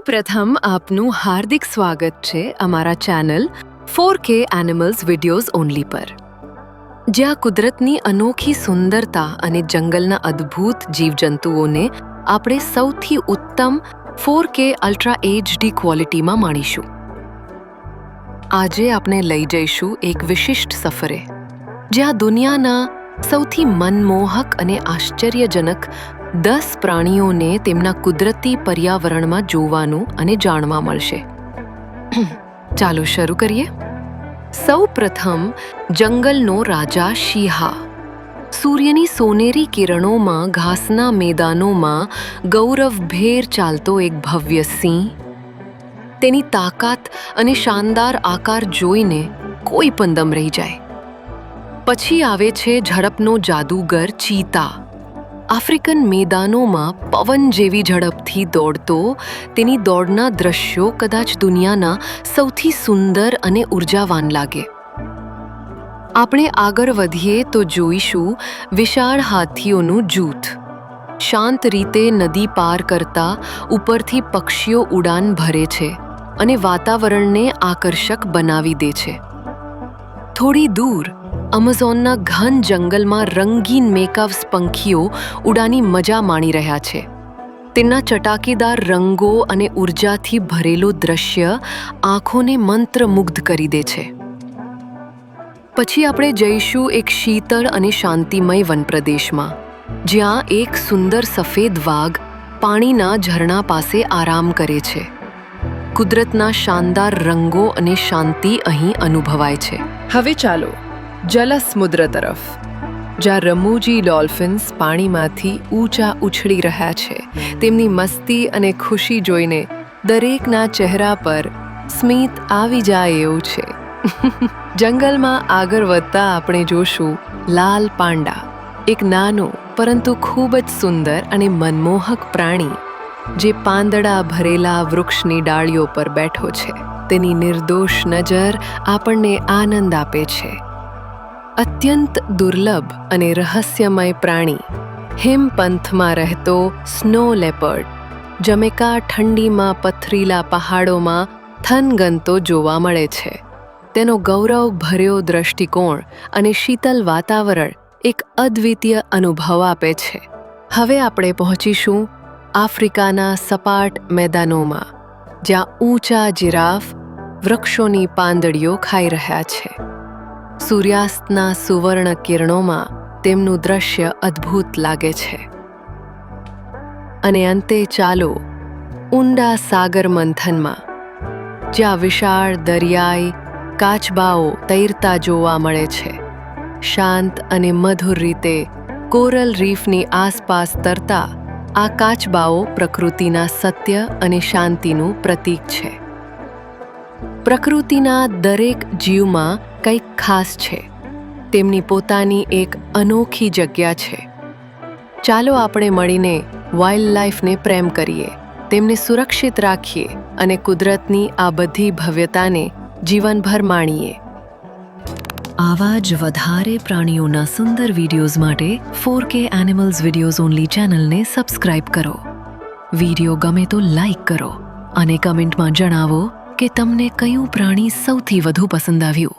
સૌપ્રથમ આપનું હાર્દિક સ્વાગત છે અમારા channel for K animals videos only પર. જ્યાં કુદરતની અનોખી સુંદરતા અને જંગલના અદ્ભુત જીવજંતુઓને આપણે સૌથી ઉત્તમ ફોર કે અલ્ટ્રા એચડી ક્વોલિટીમાં માણીશું. આજે આપણે લઈ જઈશું એક વિશિષ્ટ સફરે, જ્યાં દુનિયાના સૌથી મનમોહક અને આશ્ચર્યજનક દસ પ્રાણીઓને તેમના કુદરતી પર્યાવરણમાં જોવાનું અને જાણવા મળશે. ચાલો શરૂ કરીએ. સૌ પ્રથમ, જંગલનો રાજા શિહા. સૂર્યની સોનેરી કિરણોમાં, ઘાસના મેદાનોમાં ગૌરવભેર ચાલતો એક ભવ્ય સિંહ. તેની તાકાત અને શાનદાર આકાર જોઈને કોઈ પણ દમ રહી જાય. પછી આવે છે ઝડપનો જાદુગર ચીતા. આફ્રિકન મેદાનોમાં પવન જેવી ઝડપથી દોડતો, તેની દોડના દ્રશ્યો કદાચ દુનિયાના સૌથી સુંદર અને ઉર્જાવાન લાગે. આપણે આગળ વધીએ તો જોઈશું વિશાળ હાથીઓનું જૂથ. શાંત રીતે નદી પાર કરતા ઉપરથી પક્ષીઓ ઉડાન ભરે છે અને વાતાવરણને આકર્ષક બનાવી દે છે. થોડી દૂર અમેઝોનના ઘન જંગલમાં રંગીન મેકાવ્સ પંખીઓ ઉડાની મજા માણી રહ્યા છે. તેના ચટાકેદાર રંગો અને ઉર્જાથી ભરેલું દ્રશ્ય આંખોને મંત્રમુગ્ધ કરી દે છે. પછી આપણે જઈશું એક શીતળ અને શાંતિમય વનપ્રદેશમાં જ્યાં એક સુંદર સફેદ વાઘ પાણીના ઝરણા પાસે આરામ કરે છે. કુદરતના શાનદાર રંગો અને શાંતિ અહીં અનુભવાય છે. હવે ચાલો જલસમુદ્ર તરફ, જ્યાં રમૂજી ડોલ્ફિન્સ પાણીમાંથી ઊંચા ઉછળી રહ્યા છે. તેમની મસ્તી અને ખુશી જોઈને દરેકના ચહેરા પર સ્મિત આવી જાય એવું છે. જંગલમાં આગળ વધતા આપણે જોશું લાલ પાંડા, એક નાનું પરંતુ ખૂબ જ સુંદર અને મનમોહક પ્રાણી, જે પાંદડા ભરેલા વૃક્ષની ડાળીઓ પર બેઠો છે. તેની નિર્દોષ નજર આપણને આનંદ આપે છે. અત્યંત દુર્લભ અને રહસ્યમય પ્રાણી. હિમપંથમાં રહેતો સ્નો લેપર્ડ, જમેકા ઠંડીમાં પથરીલા પહાડોમાં થનગનતો જોવા મળે છે. તેનો ગૌરવ ભર્યો દ્રષ્ટિકોણ અને શીતલ વાતાવરણ એક અદ્વિતીય અનુભવ આપે છે. હવે આપણે પહોંચીશું આફ્રિકાના સપાટ મેદાનોમાં, જ્યાં ઊંચા જિરાફ વૃક્ષોની પાંદડીઓ ખાઈ રહ્યા છે. સૂર્યાસ્તના સુવર્ણ કિરણોમાં તેમનું દ્રશ્ય અદ્ભુત લાગે છે. અને અંતે ચાલો ઊંડા સાગર મંથનમાં, જ્યાં વિશાળ દરિયાઈ કાચબાઓ તૈરતા જોવા મળે છે, શાંત અને મધુર રીતે કોરલ રીફની આસપાસ તરતા આ કાચબાઓ પ્રકૃતિના સત્ય અને શાંતિનું પ્રતીક છે. પ્રકૃતિના દરેક જીવમાં કંઈક ખાસ છે. તેમની પોતાની એક અનોખી જગ્યા છે. ચાલો આપણે મળીને વાઇલ્ડ લાઈફને પ્રેમ કરીએ, તેમને સુરક્ષિત રાખીએ અને કુદરતની આ બધી ભવ્યતાને જીવનભર માણીએ. આવા જ વધારે પ્રાણીઓના સુંદર વિડીયોઝ માટે for K animals videos only ચેનલને સબસ્ક્રાઇબ કરો. વીડિયો ગમે તો લાઈક કરો અને કમેન્ટમાં જણાવો કે તમને કયું પ્રાણી સૌથી વધુ પસંદ આવ્યું.